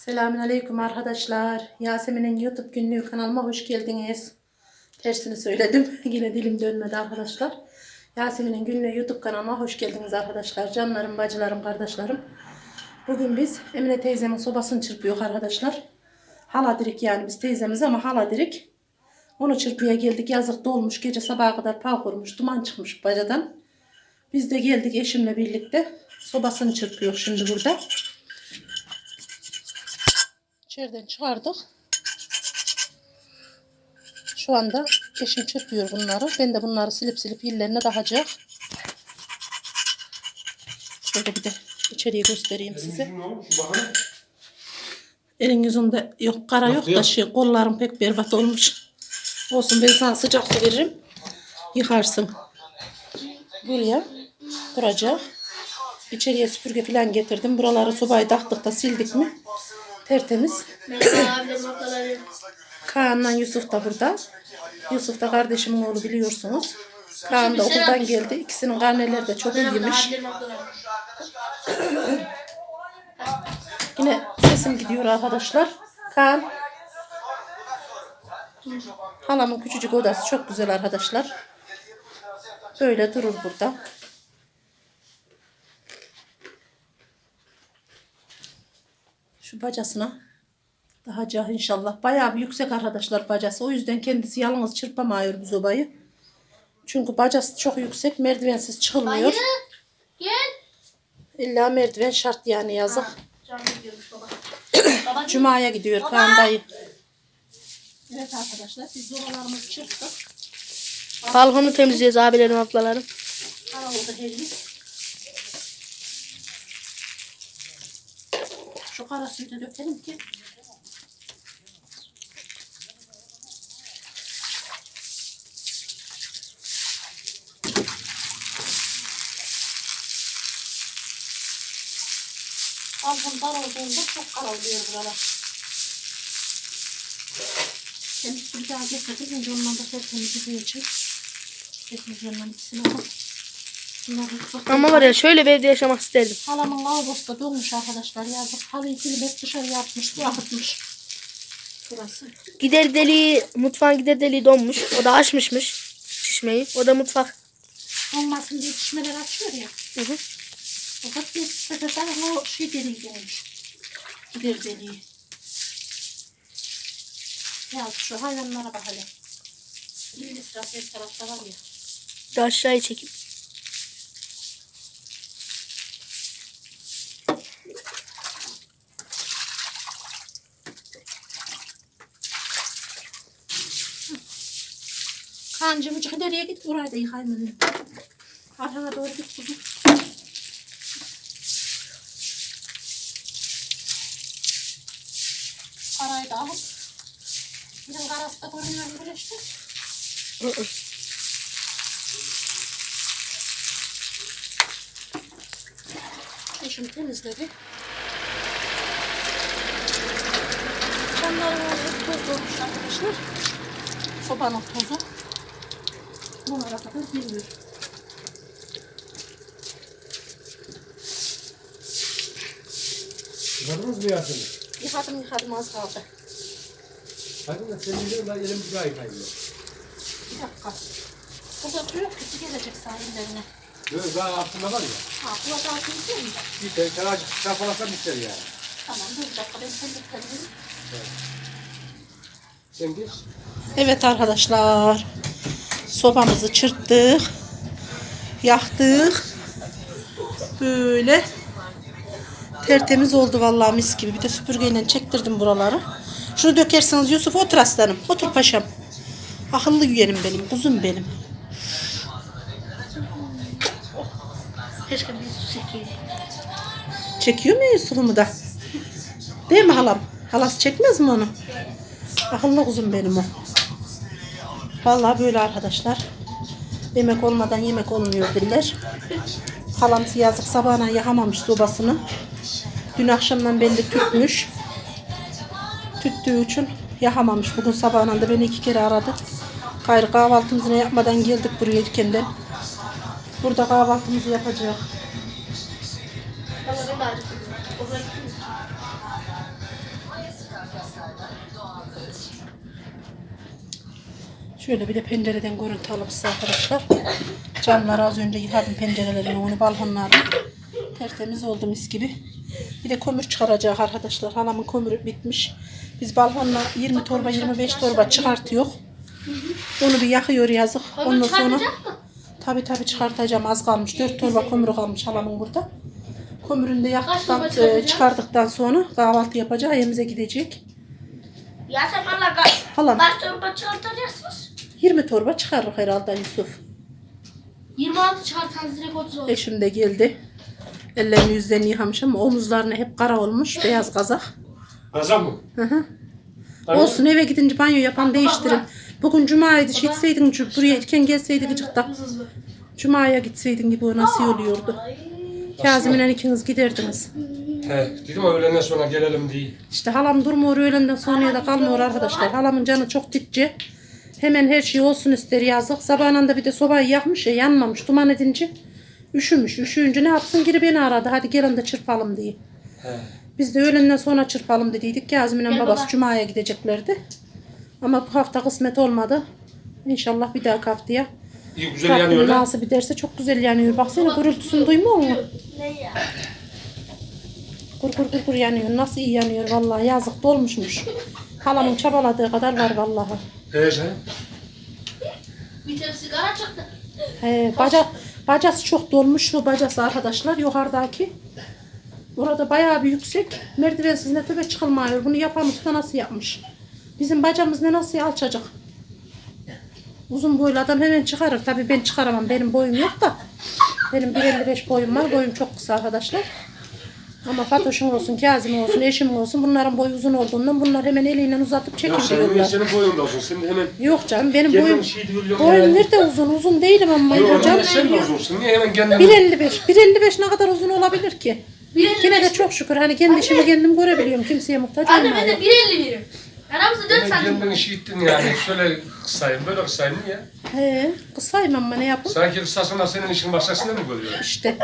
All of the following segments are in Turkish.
Selamünaleyküm arkadaşlar. Yasemin'in YouTube günlüğü kanalıma hoş geldiniz. Tersini söyledim. Yine dilim dönmedi arkadaşlar. Yasemin'in günlüğü YouTube kanalıma hoş geldiniz arkadaşlar. Canlarım, bacılarım, kardeşlerim. Bugün biz Emine teyzemin sobasını çırpıyor arkadaşlar. Hala dirik yani biz teyzemiz ama hala dirik. Onu çırpıya geldik. Yazık dolmuş. Gece sabaha kadar pav kurmuş. Duman çıkmış bacadan. Biz de geldik eşimle birlikte. Sobasını çırpıyor şimdi burada. İçeriden çıkardık. Şu anda eşim çırpıyor bunları. Ben de bunları silip silip yerlerine dağacak. Şöyle bir de içeriye göstereyim size. Şu bakalım. Elin yüzünde yok kara yok da şey kollarım pek berbat olmuş. Olsun ben sana sıcak su veririm. Yıkarsın. Buraya kuracak. İçeriye süpürge falan getirdim. Buraları sobayı taktık da sildik mi? Tertemiz. Kaan'la Yusuf da burada. Yusuf da kardeşimin oğlu biliyorsunuz. Kaan da okuldan geldi. İkisinin karneleri de çok iyiymiş. Yine sesim gidiyor arkadaşlar. Kaan. Halamın küçücük odası çok güzel arkadaşlar. Böyle durur burada. Şu bacasına daha cah inşallah. Bayağı bir yüksek arkadaşlar bacası. O yüzden kendisi yalnız çırpamıyor bu sobayı. Çünkü bacası çok yüksek. Merdivensiz çıkılmıyor. Gel. İlla merdiven şart yani yazık. Gidiyormuş baba. baba Cuma'ya gidiyor Kaan dayı. Evet arkadaşlar biz zobalarımızı çırptık. Balkonu temizliyoruz abilerim ablalarım. Ara oldu hellik. Suyu da dökelim ki. Balkon dar olduğunda çok kara oluyor buralar. Temiz bir daha getirdim. Şimdi ondan da tertemiz yıkayacağım. Getireceğim ikisini alıp. Ama var ya şöyle bir evde yaşamak isterdim. Halamın lavabosu da dolmuş arkadaşlar. Yazık halıyı silip hep dışarıya atmış. Bu akıtmış. Burası. Gider deliği, mutfağın gider deliği donmuş. O da açmışmış şişmeyi. O da mutfak. Olmasın diye şişmeler açıyor ya. Hı hı. Fakat bir seferden o şey deliği dolmuş. Gider deliği. Ya şu hayvanlara bak hele. Her tarafta var ya. Bir aşağıya çekip. Kancım çık nereye git oraya da yıkayım. Arkana doğru git kuzum. Parayı da alıp Bizim karası da görünüyor böyle işte? Eşim temizledi. Camların oraya toz olmuş arkadaşlar. Sobanın tozu. Bunlara kadar giriyor. Yıkadınız mı Yasemin? Yıkadım yıkadım az kaldı. Hadi de senin de ben elimi bir daha yıkayayım. Bir dakika. Burada yok ki su gelecek sahillerine. Böyle daha aklımda var ya. Ha kulak altı gidiyor mu? Bir tane sana çarpalasam ister yani. Tamam dur bir dakika ben temizledim. Sen geç. Evet arkadaşlar. Sobamızı çırptık. Yaktık. Böyle. Tertemiz oldu vallahi mis gibi. Bir de süpürgeyle çektirdim buraları. Şunu dökersiniz Yusuf otur aslanım. Otur paşam. Akıllı yeğenim benim. Kuzum benim. Keşke bir su çekeyim. Çekiyor mu Yusuf'umu da? Değil mi halam? Halası çekmez mi onu? Akıllı kuzum benim o. Vallahi böyle arkadaşlar. Yemek olmadan yemek olmuyor diller. Halam yazık sabahına yakamamış sobasını. Dün akşamdan belli tütmüş. Tüttüğü için yakamamış. Bugün sabahına da beni iki kere aradı. Gayrı kahvaltımızı yapmadan geldik buraya ilkenden. Burada kahvaltımızı yapacağız. Baba ben de. Şöyle bir de pencereden görüntü alıp size arkadaşlar. Camları az önce yıkadım pencerelerini, onu balkonlarını. Tertemiz oldu mis gibi. Bir de kömür çıkaracak arkadaşlar. Halamın kömürü bitmiş. Biz balkonla 20 torba 25 torba çıkartıyor. Onu bir yakıyor yazık. Ondan sonra tabi tabi çıkartacağım az kalmış. 4 torba kömürü kalmış halamın burada. Kömürünü de yaktıktan, e, çıkardıktan sonra kahvaltı yapacak. Evimize gidecek. Ya sen bana kaç, Halam kaç torba çıkartacaksınız? 20 torba çıkarır herhalde Yusuf. 26 çıkartanız direkt 30 olur. Eşim de geldi. Ellerini yüzlerini yıkamış ama omuzlarına hep kara olmuş. Beyaz kazak. Kazan mı? Hı hı. Hani- Olsun eve gidince banyo yapan değiştirin. Bugün cumaydı. Gitseydin şu- buraya erken gelseydik gıcıkta. Cuma'ya gitseydin gibi o nasıl oluyordu. Kazım'la ikiniz giderdiniz. He, dedim öğlenden sonra gelelim diye. İşte halam durmuyor öğlenden sonraya da kalmıyor arkadaşlar. Halamın canı çok titci. Hemen her şey olsun ister yazık. Sabahından da bir de sobayı yakmış ya yanmamış duman edince. Üşümüş. Üşüyünce ne yapsın geri beni aradı. Hadi gelin de çırpalım diye. He. Biz de öğlenden sonra çırpalım dediydik. Gel babası baba. Cuma'ya gideceklerdi. Ama bu hafta kısmet olmadı. İnşallah bir dahaki haftaya. İyi güzel Rabbim yanıyor lan. nasip ederse çok güzel yanıyor. Baksana gürültüsünü duymuyor musun? Ne ya? Kur kur kur kur yanıyor. Nasıl iyi yanıyor vallahi yazık dolmuşmuş. Halamın çabaladığı kadar var vallahi. Sen? Bir tane sigara çıktı. He, baca, bacası çok dolmuş şu bacası arkadaşlar yukarıdaki. Orada bayağı bir yüksek. Merdivensiz ne tepe çıkılmıyor. Bunu yapan usta nasıl yapmış? Bizim bacamız ne nasıl alçacak? Uzun boylu adam hemen çıkarır. Tabii ben çıkaramam. Benim boyum yok da. Benim 1.55 boyum var. Boyum çok kısa arkadaşlar. Ama Fatoş'un olsun, Kazım olsun, eşim olsun bunların boyu uzun olduğundan bunlar hemen eliyle uzatıp Ya senin, çekiliyorlar. senin boyun da olsun. Senin hemen Yok canım benim kendin boyum şey diyor. boyum nerede uzun? Uzun değilim ama Yok hocam. ama sen de uzunsun. Niye hemen kendin... 1.55. 1.55 ne kadar uzun olabilir ki? Yine de çok şükür hani kendi işimi kendim görebiliyorum. Kimseye muhtaç Anne ben de olmuyorum. 1.51'im. Aramızda 4 Hemen santim. kendin işi ettin yani. Şöyle kısayım, böyle kısayım niye? He, kısayım ama ne yapayım? Sanki kısasına senin işin başkasına mı görüyor? İşte.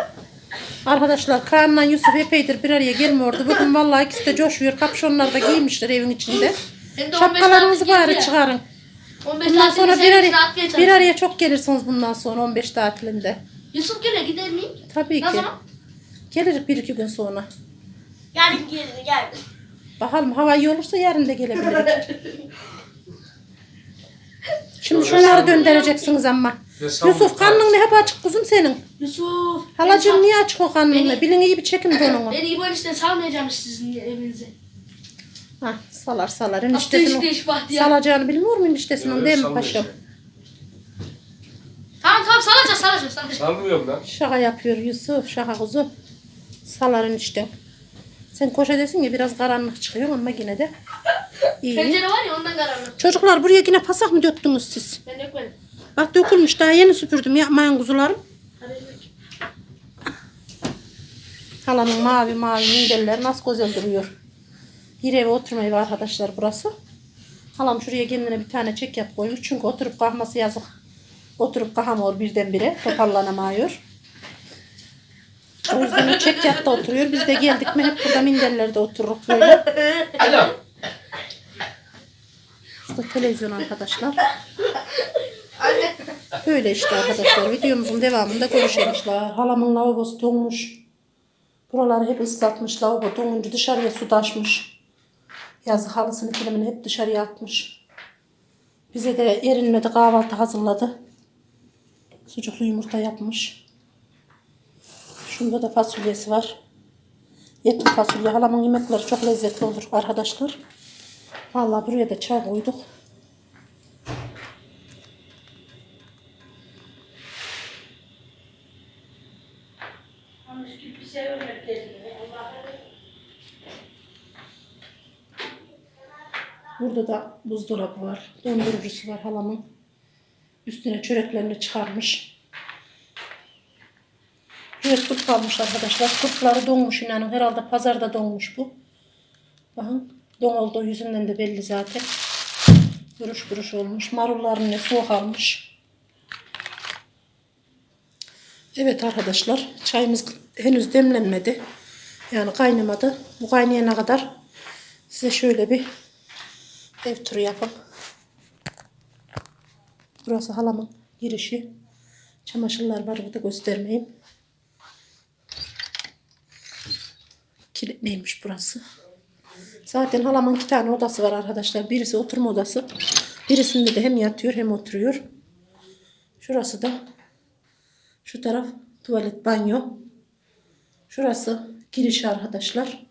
Arkadaşlar Kaan'la Yusuf epeydir bir araya gelmiyordu. Bugün vallahi ikisi de coşuyor. Kapşonlar da giymişler evin içinde. Hem de 15 Şapkalarınızı bari çıkarın. 15 Bundan sonra bir senin için araya, bir araya çok gelirsiniz bundan sonra 15 tatilinde. Yusuf geliyor gider miyim? Tabii Ne ki. zaman? Gelir bir iki gün sonra. Yarın gelin gelin. Bakalım hava iyi olursa yarın da gelebilir. Şimdi şunları döndüreceksiniz ama. Yusuf ol. karnın ne hep açık kuzum senin. Yusuf. Halacığım niye açık o karnın? Beni- Bilin iyi bir çekin donunu. Beni İbo işte salmayacağım sizin evinize. Ha, salar salar. Hasta iş Eniştesinin değiş bahtiyar. salacağını bilmiyor mu eniştesinin Evet, değil mi paşam? Tamam tamam salacağız salacağız salacağız. Salmıyorum lan. Şaka yapıyor Yusuf şaka kuzum. Saların işte. Sen koşa desin ya biraz karanlık çıkıyor ama yine de iyi. Pencere var ya ondan karanlık. Çocuklar buraya yine pasak mı döktünüz siz? Ben dökmedim. Bak dökülmüş daha yeni süpürdüm yapmayın kuzularım. Halanın mavi mavi minderleri nasıl güzel duruyor. Bir eve oturma evi arkadaşlar burası. Halam şuraya kendine bir tane çek yap koymuş. Çünkü oturup kalkması yazık. Oturup kalkamıyor birdenbire. Toparlanamıyor. O yüzden çek yatta oturuyor. Biz de geldik mi hep burada minderlerde otururuz böyle. Adam. İşte televizyon arkadaşlar. Böyle işte arkadaşlar. Videomuzun devamında görüşürüz. Halamın lavabosu donmuş. Buraları hep ıslatmış. Lavabo donunca dışarıya su taşmış. Yazık halısını kilimini hep dışarıya atmış. Bize de erinmedi kahvaltı hazırladı. Sucuklu yumurta yapmış. Şunda da fasulyesi var. Etli fasulye. Halamın yemekleri çok lezzetli olur arkadaşlar. Vallahi buraya da çay koyduk. Burada da buzdolabı var. Dondurucusu var halamın. Üstüne çöreklerini çıkarmış. Evet kurt kalmış arkadaşlar. Kurtları donmuş inanın. Herhalde pazarda donmuş bu. Bakın don olduğu yüzünden de belli zaten. Buruş buruş olmuş. Marulların ne soğuk almış. Evet arkadaşlar çayımız henüz demlenmedi. Yani kaynamadı. Bu kaynayana kadar size şöyle bir ev turu yapalım. Burası halamın girişi. Çamaşırlar var burada göstermeyeyim. Kilitliymiş burası. Zaten halamın iki tane odası var arkadaşlar. Birisi oturma odası. Birisinde de hem yatıyor hem oturuyor. Şurası da şu taraf tuvalet banyo. Şurası giriş arkadaşlar.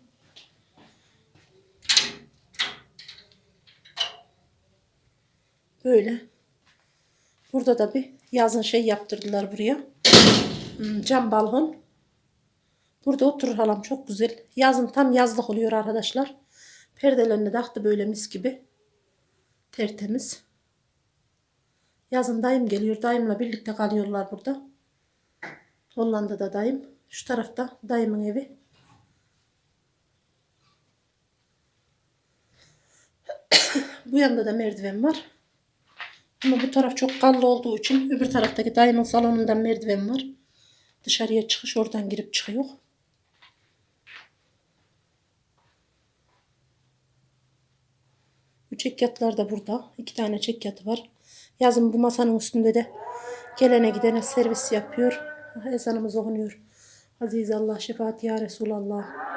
Böyle. Burada da bir yazın şey yaptırdılar buraya. Hmm, Cam balkon. Burada oturur halam çok güzel. Yazın tam yazlık oluyor arkadaşlar. Perdelerini taktı böyle mis gibi. Tertemiz. Yazın dayım geliyor. Dayımla birlikte kalıyorlar burada. Hollanda'da dayım. Şu tarafta dayımın evi. bu yanda da merdiven var. Ama bu taraf çok kallı olduğu için öbür taraftaki dayımın salonundan merdiven var. Dışarıya çıkış oradan girip çıkıyor. Bu çekyatlar da burada. İki tane çekyatı var. Yazın bu masanın üstünde de gelene gidene servis yapıyor. Ezanımız okunuyor. Aziz Allah şefaat ya Resulallah.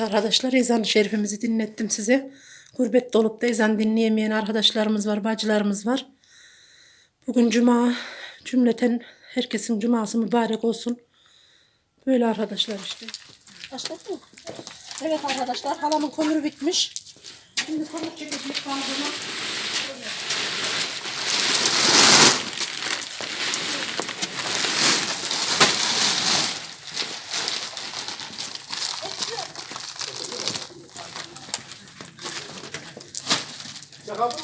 Arkadaşlar ezan-ı şerifimizi dinlettim size. Gurbette olup da ezan dinleyemeyen arkadaşlarımız var, bacılarımız var. Bugün cuma cümleten herkesin cuması mübarek olsun. Böyle arkadaşlar işte. Başladı mı? Evet arkadaşlar halamın kömürü bitmiş. Şimdi kömür çekecek kaldığına.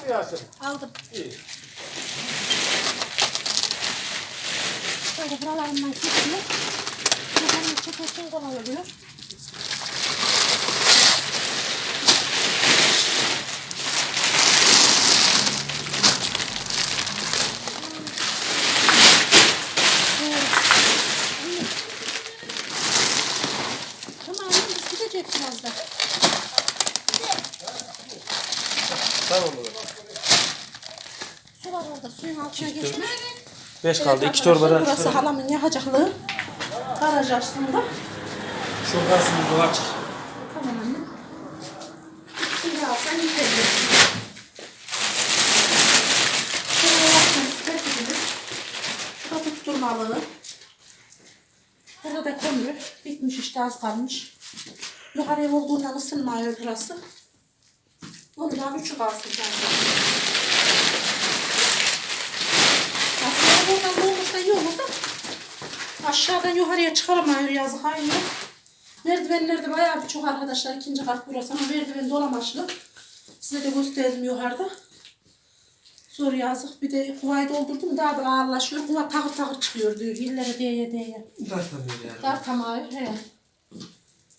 Mı Yasin? Aldım. İyi. Böyle buralarından çekiyor. Buralarından çekerken kolay oluyor. Tamam, biz gidecek birazdan. Tamam mı? Su var orada, suyun altına geçme. 5 Evet arkadaşlar, Burası halamın yakacaklığı. Garaj. Şuradan şimdi yola çık. Tamam anne. Şimdi alsan yeterli. Şuraya yaptığımız tertibimiz. Şurada tutturmalı. Burada da kömür. Bitmiş işte az kalmış. Yukarıya olduğundan ısınmıyor burası. Ondan üçü kalsın zaten. İyi olur da. Aşağıdan yukarıya çıkaramıyor yazık aynı. Merdivenlerde bayağı bir çok arkadaşlar ikinci kat burası ama merdiven dolamaçlı. Size de gösterdim yukarıda. Zor yazık. Bir de kuvayı doldurdum daha da ağırlaşıyor. Kuva takır takır çıkıyor diyor. İllere değye değye. Dartamıyor yani. Dar tamam he.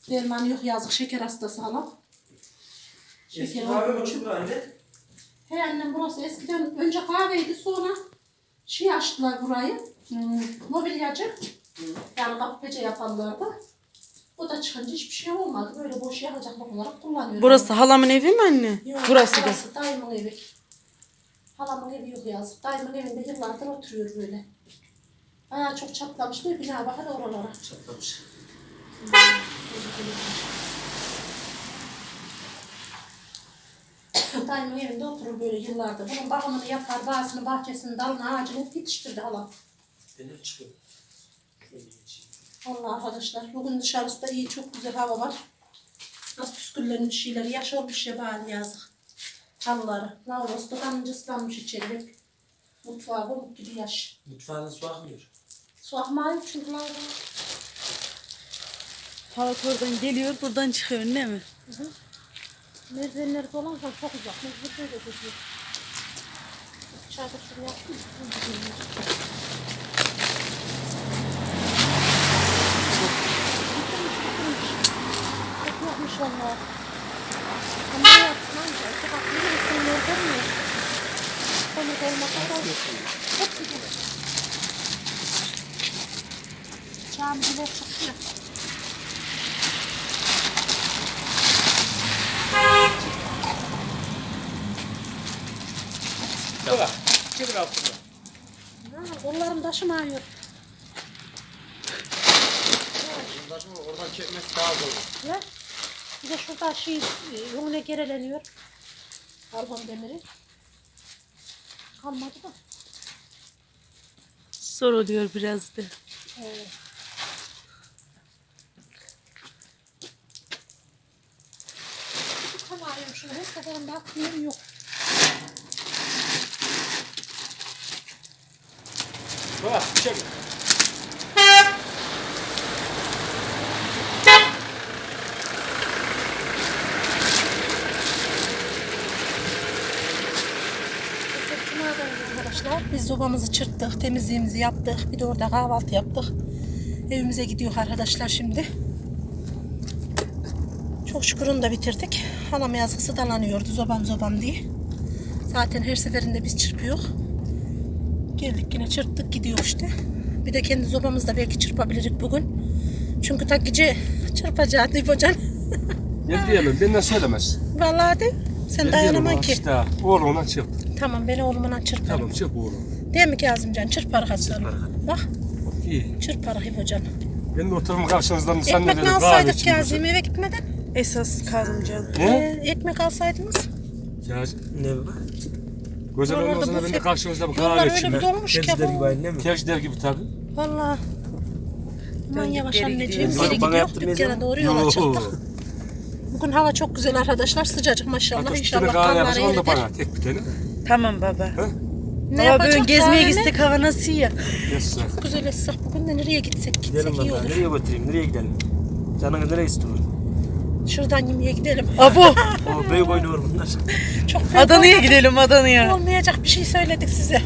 Derman yok yazık. Şeker hastası halam. Şeker olduğu için. anne. He annem burası eskiden önce kahveydi sonra şey açtılar burayı. Hmm, mobilyacı. Yani kapı pece yaparlardı. O da çıkınca hiçbir şey olmadı. Böyle boş yakacaklık olarak kullanıyorum. Burası halamın evi mi anne? Yok, Burası da. Burası dayımın evi. Halamın evi yok yazık. Dayımın evinde yıllardır oturuyor böyle. Bayağı çok çatlamış bir bina bakın oralara. Çatlamış. Dayımın evinde oturur böyle yıllardır. Bunun bakımını yapar, bazısını bahçesini, dalını, ağacını hep yetiştirdi halam. Şöyle geçeyim. Allah arkadaşlar bugün dışarısı da iyi çok güzel hava var. Az püsküllerin şeyleri yaş olmuş ya bari yazık. Halıları. Lavros da kanınca ıslanmış içeri. Mutfağı bomuk gibi yaş. Mutfağına su akmıyor. Su akmayı çünkü lavros. Hava oradan geliyor buradan çıkıyor değil mi? Merdivenleri dolansa çok uzak. Mecbur böyle gidiyor. Dışarıda şunu yaptım. Çok yapmış onlar. Ama anca? Sokak yürü ısınmıyor görmüyor. Komik olmasa da çok güzel. Camiler çıkıyor. Bak. Çevir altına. Ha, kollarım taşım ağrıyor. Bundaşım oradan çekmesi daha zor. Ya. Bir de şurada şey yoluna gereleniyor. Karbon demiri. Kalmadı da. Zor oluyor biraz da. Evet. Tam ağrıyorum şunu. Her seferinde aklıyorum yok. Bak. Arkadaşlar biz sobamızı çırptık, temizliğimizi yaptık. Bir de orada kahvaltı yaptık. Evimize gidiyor arkadaşlar şimdi. Çok şükür onu da bitirdik. Anam yazık sıdalanıyordu zobam zobam diye. Zaten her seferinde biz çırpıyor. Geldik yine çırptık gidiyor işte. Bir de kendi zobamızda belki çırpabiliriz bugün. Çünkü tak gece çırpacağız İbocan. Ne diyemem benden söylemez. Vallahi de sen dayanamam ki. İşte oğluna çık. Tamam beni oğlumla çırparım. Tamam çık oğlum. Değil mi Kazımcan? Çırparık aslanım. Bak İyi. çırparık İbocan. Ben de otururum karşınızdan Ekmek mi alsaydık Kazım eve gitmeden? Esas Kazımcan. Ee, ekmek alsaydınız. Ya Ne baba? Gözlem Oralarda olmasına bu ben de fek- karşınızda bu Yollar kahve öyle içeyim. bir dolmuş ki Temizler gibi aynı değil mi? Tevşiler gibi tabii. Valla. Aman yavaş geri anneciğim. gidiyoruz. Geri Bana gidiyor. yaptırmayız Dükkana ama. doğru yola Yo. çıktık. Bugün hava çok güzel arkadaşlar. Sıcacık maşallah. Hatta İnşallah kahve kanlar yapacağım onu da eridir. bana tek bir tane. Tamam baba. Ne Baba böyle yapacak gezmeye kahvemi? gitsek hava nasıl ya? Yes, Çok güzel essak. Bugün de nereye gitsek? Gitsek Gidelim iyi olur. Nereye götüreyim? Nereye gidelim? Canınız nereye istiyor? Şuradan yemeğe gidelim. Abo O büyük oynuyor bunlar. Çok büyük Adana'ya gidelim Adana'ya. Olmayacak bir şey söyledik size.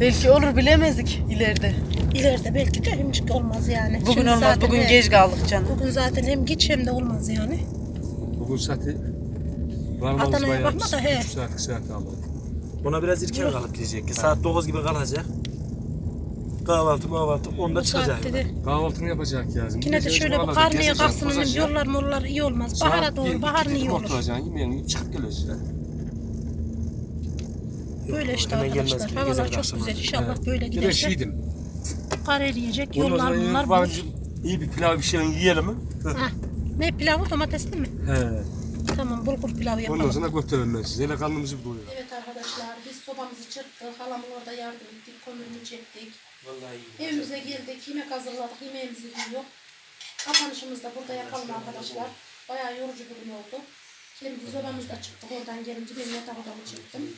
Belki olur bilemezdik ileride. İleride belki de hem olmaz yani. Bugün Şimdi olmaz zaten bugün he, geç kaldık canım. Bugün zaten hem geç hem de olmaz yani. Bugün saati varmamız Adana'ya bayağı bakma da he. 3 saatlik saat aldı. Ona biraz erken kalıp gidecek. Saat 9 gibi kalacak. Kahvaltı kahvaltı onda Bu çıkacak. saatte de Kahvaltını yapacak yazım. yine de şöyle bir karneye kalksın hem yollar mollar iyi olmaz. Bahara doğru bahar iyi olur. Oturacaksın yemeğini çak geleceksin. Böyle işte arkadaşlar. Havalar çok güzel. İnşallah böyle Bir de giderse kar eriyecek. Ondan Yollar bunlar buz. iyi bir pilav bir şey yiyelim mi? Ne pilavı domatesli mi? He. Tamam bulgur pilavı yapalım. Ondan sonra götürürüm ben size. Hele karnımızı doyuralım. Evet arkadaşlar sobamızı çırptık. Halamın orada yardım ettik. Kömürünü çektik. Vallahi iyi. Evimize geldik. Yemek hazırladık. Yemeğimizi yiyor. Kapanışımızı da burada yapalım arkadaşlar. Bayağı yorucu bir gün oldu. Kendi sobamızda çıktık. Oradan gelince benim yatak odamı çıktım.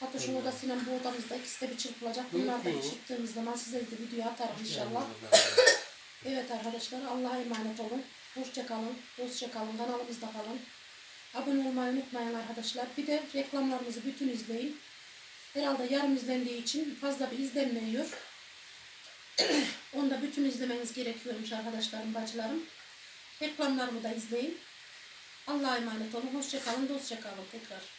Hatta şu odasıyla bu odamızda ikisi de bir çırpılacak. Bunlar da çıktığımız zaman size de video atarım inşallah. Evet arkadaşlar Allah'a emanet olun. Hoşça kalın. Dostça kalın. Kanalımızda kalın. Abone olmayı unutmayın arkadaşlar. Bir de reklamlarımızı bütün izleyin. Herhalde yarım izlendiği için fazla bir izlenmiyor. Onu da bütün izlemeniz gerekiyormuş arkadaşlarım, bacılarım. Reklamlarımı da izleyin. Allah'a emanet olun. Hoşça kalın, dostça kalın tekrar.